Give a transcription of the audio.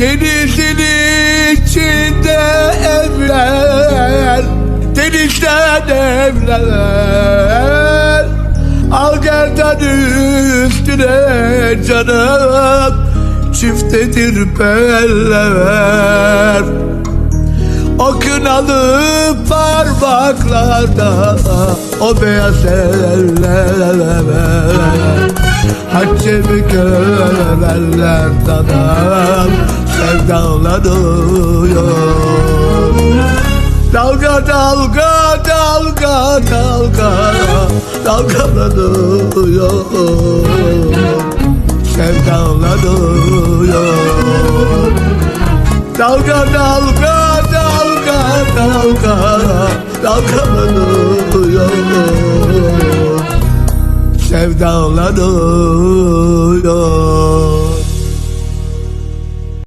Denizin içinde evler Denizden evler. Al gerdan üstüne canım Çiftedir beller. O kınalı parmaklarda O beyaz eller Haccemi görenler tanım Sevdalanıyor Dalga dalga dalga dalga Dalgalanıyor Sevdalanıyor Dalga dalga dalga dalga Dalgalanıyor Sevdalanıyor